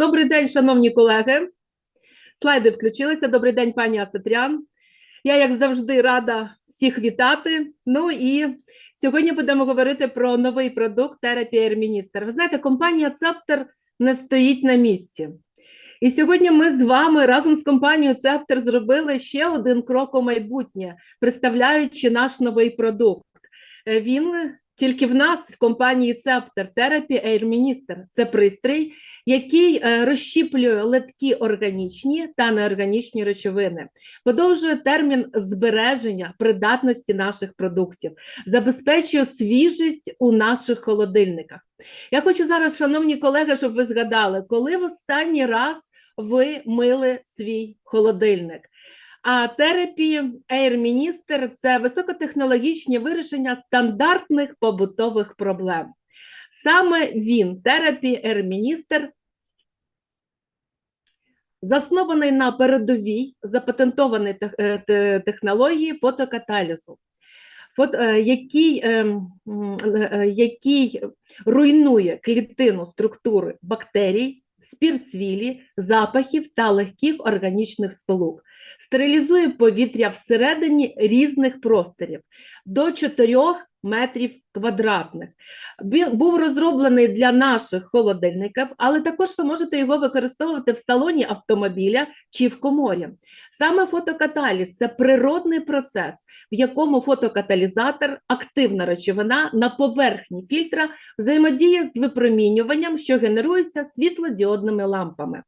добрий день, шановні колеги. Слайди включилися. Добрий день, пані Асатрян. Я, як завжди, рада всіх вітати. Ну і сьогодні будемо говорити про новий продукт Therapy Air Minister. Ви знаєте, компанія Цептер не стоїть на місці. І сьогодні ми з вами разом з компанією Цептер зробили ще один крок у майбутнє, представляючи наш новий продукт. Е, Він тільки в нас в компанії Цептер Therapy Air. Це пристрій, який е, розщіплює литкі органічні та неорганічні речовини, подовжує термін збереження придатності наших продуктів, забезпечує свіжість у наших холодильниках. Я хочу зараз, шановні колеги, щоб ви згадали, коли в останній раз ви мили свій холодильник. А Therapy Air Minister – це високотехнологічні вирішення стандартних побутових проблем. Саме він, Therapy Air Minister, заснований на передовій запатентованій е, те- технології фотокаталізу, фото, е, який, е, який руйнує клітину структури бактерій, спірцвілі, запахів та легких органічних сполук, стерилізує повітря всередині різних просторів до 4 метрів квадратних. Був розроблений для наших холодильників, але також ви можете його використовувати в салоні автомобіля чи в коморі. Саме фотокаталіз це природний процес, в якому фотокаталізатор, активна речовина на поверхні фільтра взаємодіє з випромінюванням, що генерується світлодіодними лампами.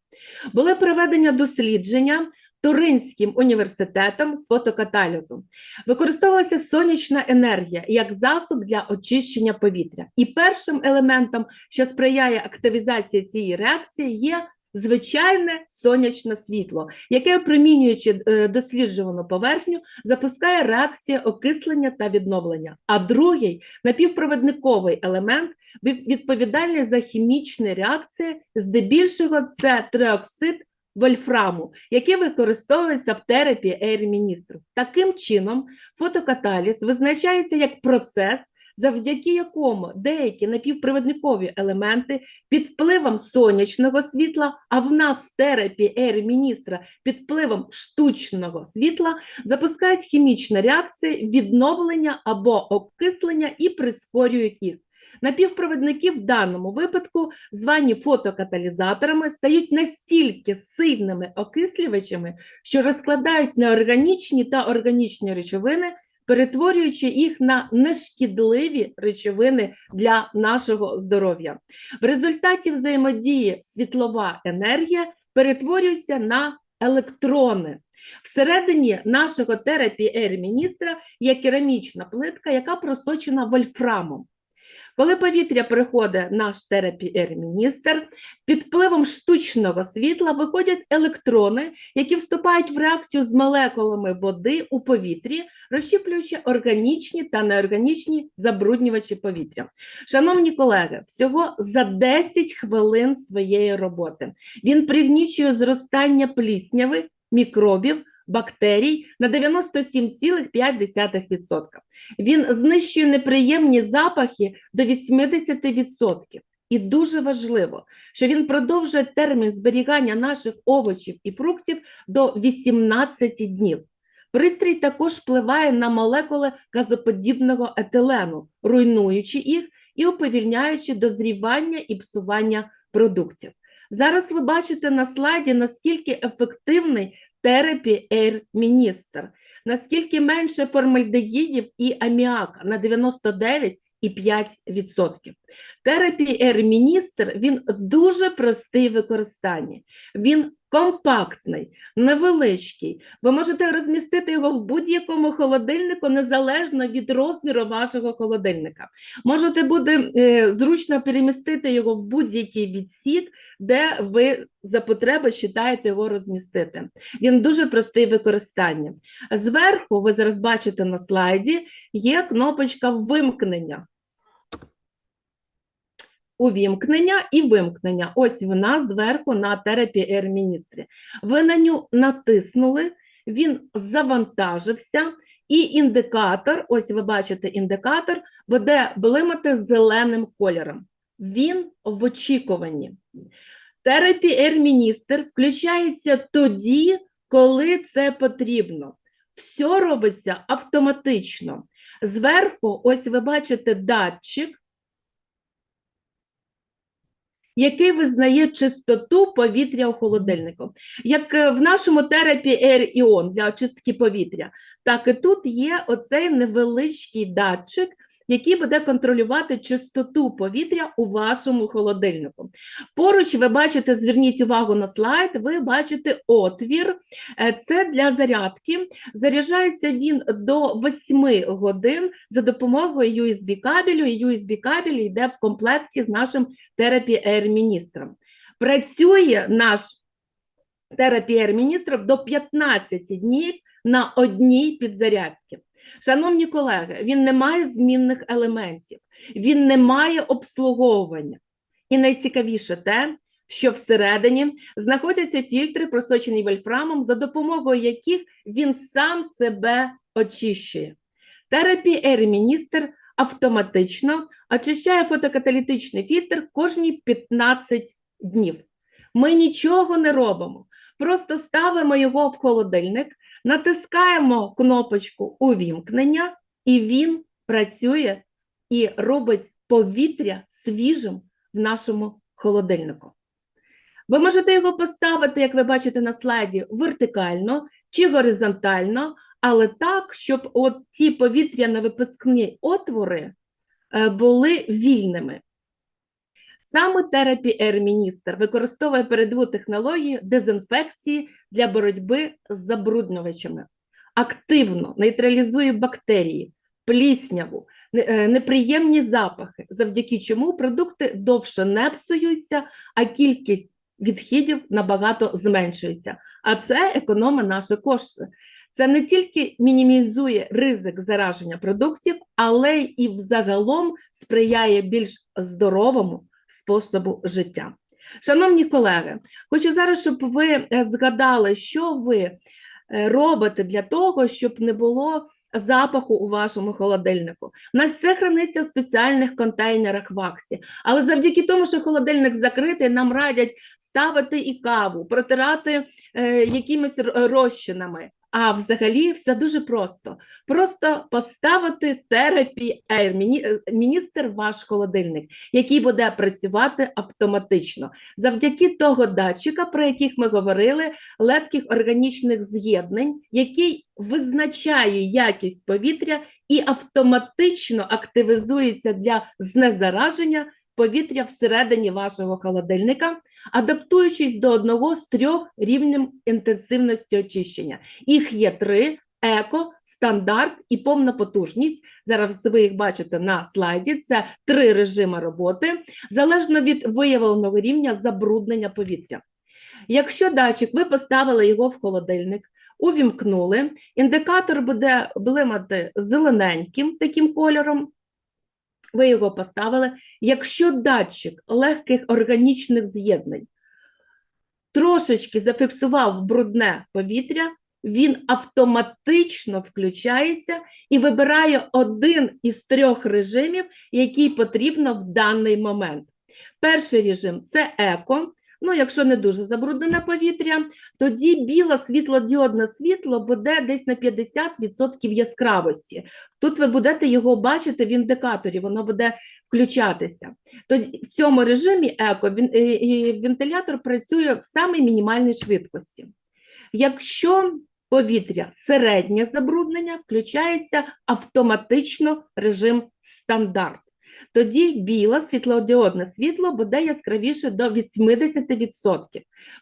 Були проведені дослідження Туринським університетом з фотокаталізу. Використовувалася сонячна енергія як засоб для очищення повітря. І першим елементом, що сприяє активізації цієї реакції, є звичайне сонячне світло, яке, опромінюючи е, досліджувану поверхню, запускає реакцію окислення та відновлення. А другий напівпровідниковий елемент від- відповідальний за хімічні реакції, здебільшого це триоксид вольфраму, який використовується в терапії ейр-міністру. Таким чином, фотокаталіз визначається як процес, завдяки якому деякі напівпровідникові елементи під впливом сонячного світла, а в нас в терапії ейр-міністра під впливом штучного світла запускають хімічні реакції відновлення або окислення і прискорюють їх. Напівпровідники в даному випадку, звані фотокаталізаторами, стають настільки сильними окислювачами, що розкладають неорганічні та органічні речовини, перетворюючи їх на нешкідливі речовини для нашого здоров'я. В результаті взаємодії світлова енергія перетворюється на електрони. Всередині нашого терапії Air-міністра є керамічна плитка, яка просочена вольфрамом. Коли повітря приходить наш терапі Air-міністр, під впливом штучного світла виходять електрони, які вступають в реакцію з молекулами води у повітрі, розщіплюючи органічні та неорганічні забруднювачі повітря. Шановні колеги, всього за 10 хвилин своєї роботи він пригнічує зростання плісняви, мікробів, бактерій на 97,5%. Він знищує неприємні запахи до 80%. І дуже важливо, що він продовжує термін зберігання наших овочів і фруктів до 18 днів. Пристрій також впливає на молекули газоподібного етилену, руйнуючи їх і уповільняючи дозрівання і псування продуктів. Зараз ви бачите на слайді, наскільки ефективний Therapy Air Minister, наскільки менше формальдегідів і аміака на 99,5%. Air Minister, він дуже простий в використанні. Він компактний, невеличкий. Ви можете розмістити його в будь-якому холодильнику незалежно від розміру вашого холодильника. Можете буде е, зручно перемістити його в будь-який відсік, де ви за потреби вважаєте його розмістити. Він дуже простий в використанні. Зверху, ви зараз бачите на слайді, є кнопочка вимкнення. Увімкнення і вимкнення. Ось вона зверху на терапі Air міністрі. Ви на нього натиснули, він завантажився, і індикатор, ось ви бачите індикатор, буде блимати зеленим кольором. Він в очікуванні. Терапі-ер-міністр включається тоді, коли це потрібно. Все робиться автоматично. Зверху, ось ви бачите датчик, який визнає чистоту повітря у холодильнику. Як е, в нашому терапі Air Ion для очистки повітря, так і тут є оцей невеличкий датчик, який буде контролювати чистоту повітря у вашому холодильнику. Поруч ви бачите, зверніть увагу на слайд, ви бачите отвір. Е, Це для зарядки. Заряджається він до 8 годин за допомогою USB-кабелю. І USB-кабель йде в комплекті з нашим терапі Air міністром. Працює наш терапі Air міністр до 15 днів на одній підзарядці. Шановні колеги, він не має змінних елементів, він не має обслуговування. І найцікавіше те, що всередині знаходяться фільтри, просочені вольфрамом, за допомогою яких він сам себе очищує. Терапі Air міністр автоматично очищає фотокаталітичний фільтр кожні 15 днів. Ми нічого не робимо, просто ставимо його в холодильник, натискаємо кнопочку увімкнення, і він працює і робить повітря свіжим в нашому холодильнику. Ви можете його поставити, як ви бачите на слайді, вертикально чи горизонтально, але так, щоб от ці повітряно-випускні отвори е, були вільними. Саме терапі Air використовує передову технологію дезінфекції для боротьби з забруднювачами. Активно нейтралізує бактерії, плісняву, е, неприємні запахи, завдяки чому продукти довше не псуються, а кількість відхідів набагато зменшується. А це економить наші кошти. Це не тільки мінімізує ризик зараження продуктів, але і взагалом сприяє більш здоровому способу життя. Шановні колеги, хочу зараз, щоб ви е, згадали, що ви е, робите для того, щоб не було запаху у вашому холодильнику. У нас все храниться в спеціальних контейнерах ваксі, але завдяки тому, що холодильник закритий, нам радять ставити і каву, протирати е, якимись розчинами. А взагалі все дуже просто. Просто поставити терапі Air е, міністр ваш холодильник, який буде працювати автоматично. Завдяки того датчика, про яких ми говорили, легких органічних з'єднань, який визначає якість повітря і автоматично активізується для знезараження повітря всередині вашого холодильника, адаптуючись до одного з трьох рівнів інтенсивності очищення. Їх є три: еко, стандарт і повна потужність. Зараз ви їх бачите на слайді. Це три режими роботи, залежно від виявленого рівня забруднення повітря. Якщо датчик, ви поставили його в холодильник, увімкнули, індикатор буде блимати зелененьким таким кольором. Ви його поставили. Якщо датчик легких органічних з'єднань трошечки зафіксував брудне повітря, він автоматично включається і вибирає один із трьох режимів, який потрібно в даний момент. Перший режим це еко. Ну, якщо не дуже забруднене повітря, тоді біле світлодіодне світло буде десь на 50% яскравості. Тут ви будете його бачити в індикаторі, воно буде включатися. Тоді в цьому режимі еко е, вентилятор працює в самій мінімальній швидкості. Якщо повітря середнє забруднення, включається автоматично режим стандарт. Тоді біле світлодіодне світло буде яскравіше до 80%.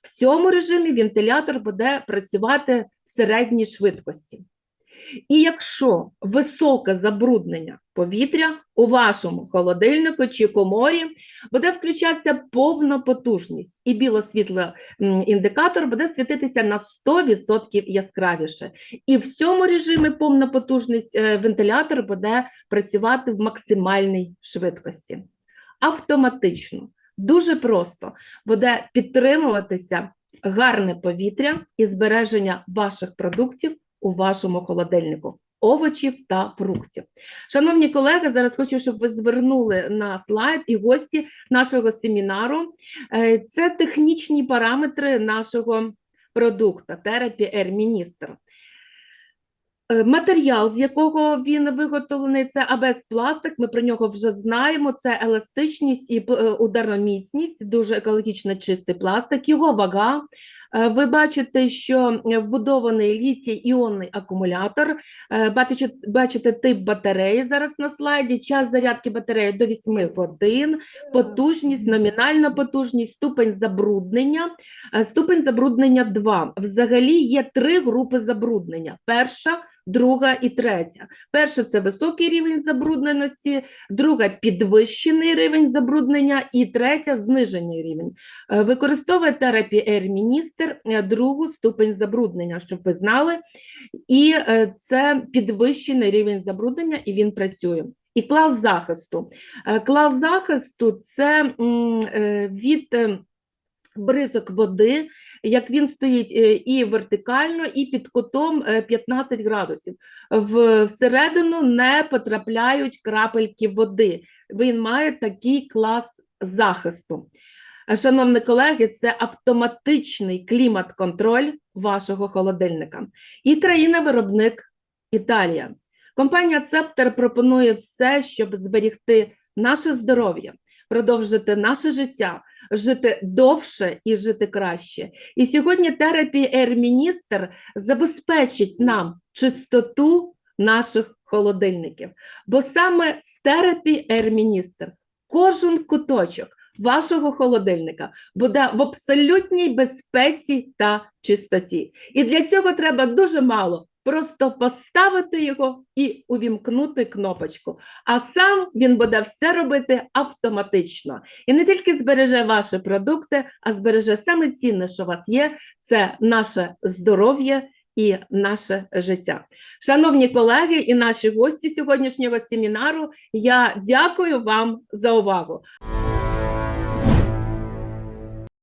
В цьому режимі вентилятор буде працювати в середній швидкості. І якщо високе забруднення повітря у вашому холодильнику чи коморі, буде включатися повна потужність, і білосвітло індикатор буде світитися на 100% яскравіше. І в цьому режимі повна потужність е, вентилятор буде працювати в максимальній швидкості. Автоматично, дуже просто буде підтримуватися гарне повітря і збереження ваших продуктів у вашому холодильнику. овочів та фруктів. Шановні колеги, зараз хочу, щоб ви звернули на слайд і гості нашого семінару. Е, Це технічні параметри нашого продукту Therapy Air Minister. Е, Матеріал, з якого він виготовлений, це АБС пластик. Ми про нього вже знаємо. Це еластичність і е, ударноміцність, дуже екологічно чистий пластик. Його вага. Е, Ви бачите, що е, вбудований літій-іонний акумулятор. Е, Бачите, бачите тип батареї зараз на слайді. Час зарядки батареї до 8 годин, потужність, номінальна потужність, ступень забруднення. Ступень забруднення 2. Взагалі є три групи забруднення. Перша, друга і третя. Перша це високий рівень забрудненості, друга підвищений рівень забруднення, і третя знижений рівень. Е, Використовує Minister е, другу ступень забруднення, щоб ви знали. І е, це підвищений рівень забруднення, і він працює. І клас захисту. Клас захисту це від бризок води, як він стоїть е, і вертикально, і під кутом е, 15 градусів. В- Всередину не потрапляють крапельки води. Він має такий клас захисту. Е, Шановні колеги, це автоматичний клімат-контроль вашого холодильника. І країна-виробник Італія. Компанія Цептер пропонує все, щоб зберігти наше здоров'я, продовжити наше життя, жити довше і жити краще. І сьогодні Air Minister забезпечить нам чистоту наших холодильників. Бо саме з Air Minister кожен куточок вашого холодильника буде в абсолютній безпеці та чистоті. І для цього треба дуже мало. Просто поставити його і увімкнути кнопочку. А сам він буде все робити автоматично. І не тільки збереже ваші продукти, а збереже саме цінне, що у вас є, це наше здоров'я і наше життя. Шановні колеги і наші гості сьогоднішнього семінару, я дякую вам за увагу.